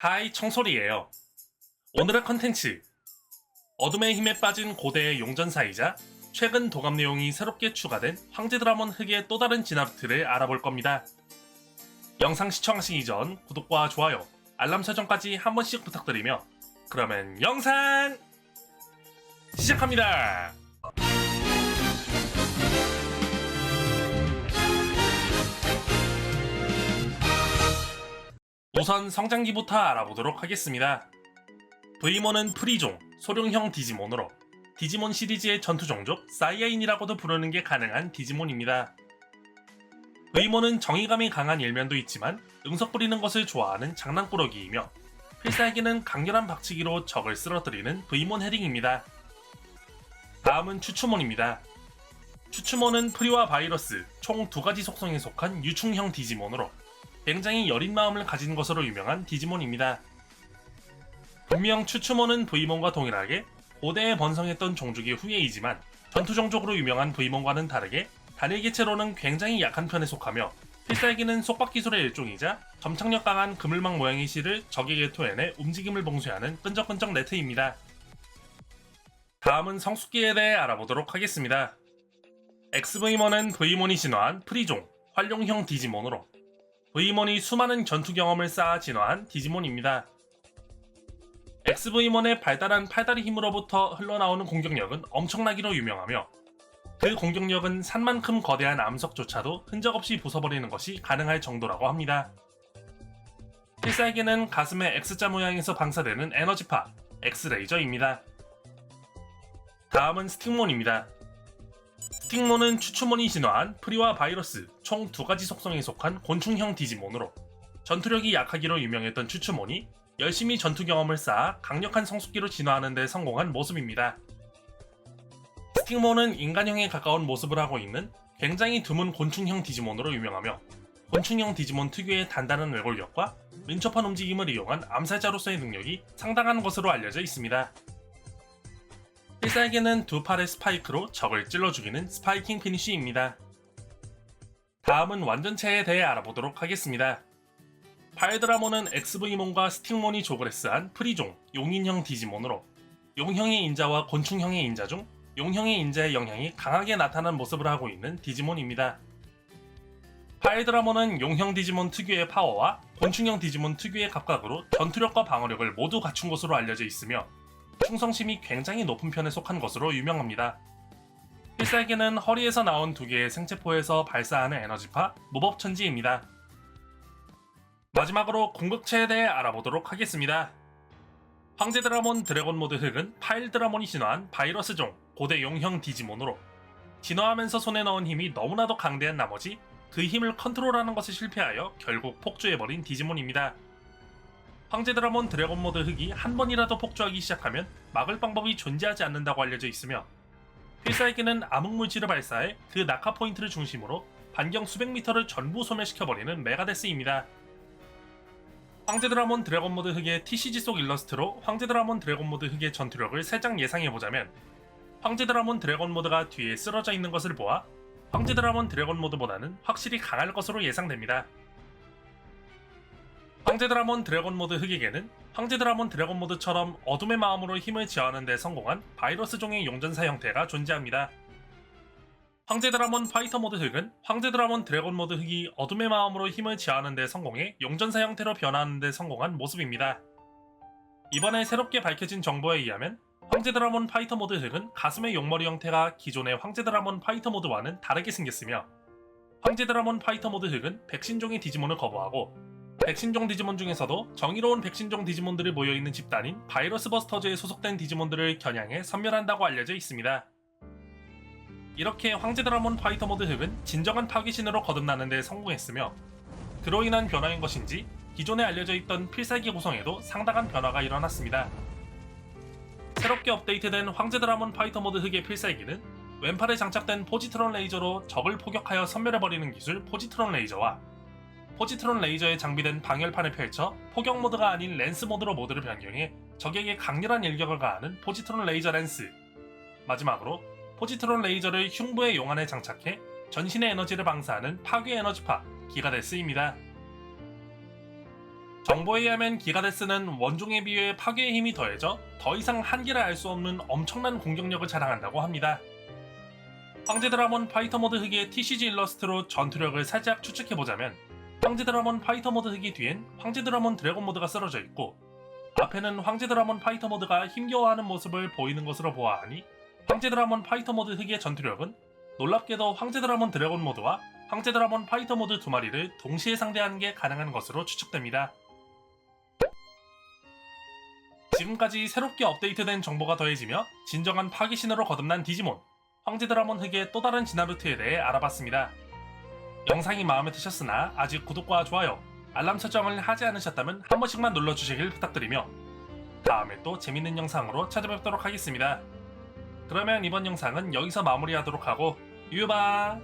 하이 청솔이에요. 오늘의 컨텐츠 어둠의 힘에 빠진 고대의 용전사이자 최근 도감 내용이 새롭게 추가된 황제 드라몬 흑의 또 다른 진화루트를 알아볼 겁니다. 영상 시청하시기 전 구독과 좋아요, 알람 설정까지 한 번씩 부탁드리며 그러면 영상 시작합니다. 우선 성장기부터 알아보도록 하겠습니다. 브이몬은 프리종, 소룡형 디지몬으로 디지몬 시리즈의 전투 종족 사이아인이라고도 부르는 게 가능한 디지몬입니다. 브이몬은 정의감이 강한 일면도 있지만 응석 부리는 것을 좋아하는 장난꾸러기이며 필살기는 강렬한 박치기로 적을 쓰러뜨리는 브이몬 헤링입니다. 다음은 추추몬입니다. 추추몬은 프리와 바이러스 총 두 가지 속성에 속한 유충형 디지몬으로 굉장히 여린 마음을 가진 것으로 유명한 디지몬입니다. 분명 추추몬은 브이몬과 동일하게 고대에 번성했던 종족의 후예이지만 전투 종족으로 유명한 브이몬과는 다르게 단일 개체로는 굉장히 약한 편에 속하며 필살기는 속박 기술의 일종이자 점착력 강한 그물망 모양의 실을 적에게 토해내 움직임을 봉쇄하는 끈적끈적 네트입니다. 다음은 성숙기에 대해 알아보도록 하겠습니다. XV몬은 V몬이 진화한 프리종, 활용형 디지몬으로 V몬이 수많은 전투 경험을 쌓아 진화한 디지몬입니다. XV몬의 발달한 팔다리 힘으로부터 흘러나오는 공격력은 엄청나기로 유명하며 그 공격력은 산만큼 거대한 암석조차도 흔적 없이 부숴버리는 것이 가능할 정도라고 합니다. 필살기는 가슴의 X자 모양에서 방사되는 에너지파, X레이저입니다. 다음은 스틱몬입니다. 스틱몬은 추추몬이 진화한 프리와 바이러스 총 두 가지 속성에 속한 곤충형 디지몬으로 전투력이 약하기로 유명했던 추추몬이 열심히 전투 경험을 쌓아 강력한 성숙기로 진화하는 데 성공한 모습입니다. 스틱몬은 인간형에 가까운 모습을 하고 있는 굉장히 드문 곤충형 디지몬으로 유명하며 곤충형 디지몬 특유의 단단한 외골력과 민첩한 움직임을 이용한 암살자로서의 능력이 상당한 것으로 알려져 있습니다. 필살기는 두 팔의 스파이크로 적을 찔러 죽이는 스파이킹 피니쉬입니다. 다음은 완전체에 대해 알아보도록 하겠습니다. 파에드라몬은 XV몬과 스틱몬이 조그레스한 프리종, 용인형 디지몬으로 용형의 인자와 곤충형의 인자 중 용형의 인자의 영향이 강하게 나타난 모습을 하고 있는 디지몬입니다. 파에드라몬은 용형 디지몬 특유의 파워와 곤충형 디지몬 특유의 각각으로 전투력과 방어력을 모두 갖춘 것으로 알려져 있으며 충성심이 굉장히 높은 편에 속한 것으로 유명합니다. 필살기는 허리에서 나온 두 개의 생체포에서 발사하는 에너지파 무법천지입니다. 마지막으로 궁극체에 대해 알아보도록 하겠습니다. 황제 드라몬 드래곤 모드 흑은 파일 드라몬이 진화한 바이러스 종 고대 용형 디지몬으로 진화하면서 손에 넣은 힘이 너무나도 강대한 나머지 그 힘을 컨트롤하는 것에 실패하여 결국 폭주해버린 디지몬입니다. 황제 드라몬 드래곤 모드 흑이 한 번이라도 폭주하기 시작하면 막을 방법이 존재하지 않는다고 알려져 있으며 필살기는 암흑 물질을 발사해 그 낙하 포인트를 중심으로 반경 수백 미터를 전부 소멸시켜버리는 메가데스입니다. 황제 드라몬 드래곤 모드 흑의 TCG 속 일러스트로 황제 드라몬 드래곤 모드 흑의 전투력을 살짝 예상해보자면 황제 드라몬 드래곤 모드가 뒤에 쓰러져 있는 것을 보아 황제 드라몬 드래곤 모드보다는 확실히 강할 것으로 예상됩니다. 황제 드라몬 드래곤 모드 흑에게는 황제 드라몬 드래곤 모드처럼 어둠의 마음으로 힘을 지하는 데 성공한 바이러스 종의 용전사 형태가 존재합니다. 황제 드라몬 파이터 모드 흑은 황제 드라몬 드래곤 모드 흑이 어둠의 마음으로 힘을 지하는 데 성공해 용전사 형태로 변화하는 데 성공한 모습입니다. 이번에 새롭게 밝혀진 정보에 의하면 황제 드라몬 파이터 모드 흑은 가슴의 용머리 형태가 기존의 황제 드라몬 파이터 모드와는 다르게 생겼으며 황제 드라몬 파이터 모드 흑은 백신종의 디지몬을 거부하고 백신종 디지몬 중에서도 정의로운 백신종 디지몬들이 모여있는 집단인 바이러스 버스터즈에 소속된 디지몬들을 겨냥해 선멸한다고 알려져 있습니다. 이렇게 황제 드라몬 파이터 모드 흑은 진정한 파괴신으로 거듭나는 데 성공했으며 그로 인한 변화인 것인지 기존에 알려져 있던 필살기 구성에도 상당한 변화가 일어났습니다. 새롭게 업데이트된 황제 드라몬 파이터 모드 흑의 필살기는 왼팔에 장착된 포지트론 레이저로 적을 포격하여 섬멸해버리는 기술 포지트론 레이저와 포지트론 레이저에 장비된 방열판을 펼쳐 포격 모드가 아닌 렌스 모드로 모드를 변경해 적에게 강렬한 일격을 가하는 포지트론 레이저 렌스 마지막으로 포지트론 레이저를 흉부의 용안에 장착해 전신의 에너지를 방사하는 파괴 에너지파 기가 데 스입니다. 정보에 의하면 기가데스는 원종에 비해 파괴의 힘이 더해져 더 이상 한계를 알 수 없는 엄청난 공격력을 자랑한다고 합니다. 황제 드라몬 파이터 모드 흑의 TCG 일러스트로 전투력을 살짝 추측해보자면 황제 드라몬 파이터 모드 흑이 뒤엔 황제 드라몬 드래곤 모드가 쓰러져 있고 앞에는 황제 드라몬 파이터 모드가 힘겨워하는 모습을 보이는 것으로 보아하니 황제 드라몬 파이터 모드 흑의 전투력은 놀랍게도 황제 드라몬 드래곤 모드와 황제 드라몬 파이터 모드 두 마리를 동시에 상대하는 게 가능한 것으로 추측됩니다. 지금까지 새롭게 업데이트된 정보가 더해지며 진정한 파괴신으로 거듭난 디지몬 황제 드라몬 흑의 또 다른 진화 루트에 대해 알아봤습니다. 영상이 마음에 드셨으나 아직 구독과 좋아요, 알람 설정을 하지 않으셨다면 한 번씩만 눌러주시길 부탁드리며 다음에 또 재밌는 영상으로 찾아뵙도록 하겠습니다. 그러면 이번 영상은 여기서 마무리하도록 하고 유바